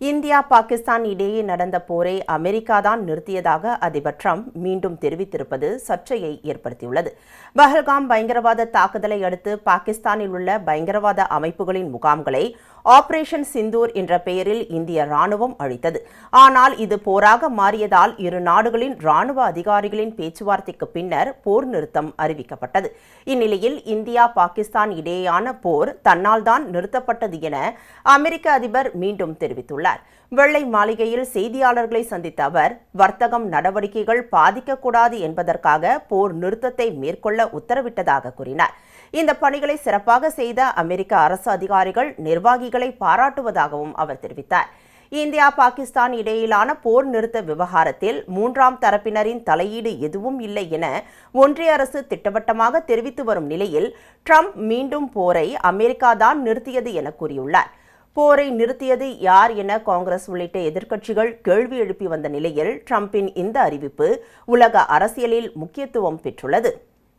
India Pakistan இடையே நடந்த போரை அமெரிக்கா தான் நிறுத்தியதாக அதிபர் ட்ரம்ப் மீண்டும் தெரிவித்திருப்பது சர்ச்சையை ஏற்படுத்தியுள்ளது. பஹல்காம் பயங்கரவாத தாக்குதலை அடுத்து பாகிஸ்தானில் உள்ள பயங்கரவாத அமைப்புகளின் முகாம்களை ஆபரேஷன் சிந்தூர் என்ற பெயரில் இந்திய ராணுவம் அழித்தது. ஆனால் இது போராக மாறியதால் இரு நாடுகளின் ராணுவ அதிகாரிகளின் பேச்சுவார்த்தைக்கு பின்னர் போர் நிறுத்தம் அறிவிக்கப்பட்டது. இந்நிலையில் இந்தியா பாகிஸ்தான் இடையேயான போர் தன்னால் தான் நிறுத்தப்பட்டது என அமெரிக்க அதிபர் மீண்டும் தெரிவித்துள்ளார். வெள்ளை மாளிகையில் செய்தியாளர்களை சந்தித்த அவர் வர்த்தகம் நடவடிக்கைகள் பாதிக்கக்கூடாது என்பதற்காக போர் நிறுத்தத்தை மேற்கொள்ள உத்தரவிட்டதாக கூறினார். இந்த பணிகளை சிறப்பாக செய்த அமெரிக்க அரசு அதிகாரிகள் நிர்வாகிகள் பாராட்டுவதாகவும் அவர் தெரிவித்தார். இந்தியா பாகிஸ்தான் இடையிலான போர் நிறுத்த விவகாரத்தில் மூன்றாம் தரப்பினரின் தலையீடு எதுவும் இல்லை என ஒன்றிய அரசு திட்டவட்டமாக தெரிவித்து வரும் நிலையில் ட்ரம்ப் மீண்டும் போரை அமெரிக்கா தான் நிறுத்தியது என கூறியுள்ளார். போரை நிறுத்தியது யார் என காங்கிரஸ் உள்ளிட்ட எதிர்க்கட்சிகள் கேள்வி எழுப்பி வந்த நிலையில் ட்ரம்பின் இந்த அறிவிப்பு உலக அரசியலில் முக்கியத்துவம் பெற்றுள்ளது.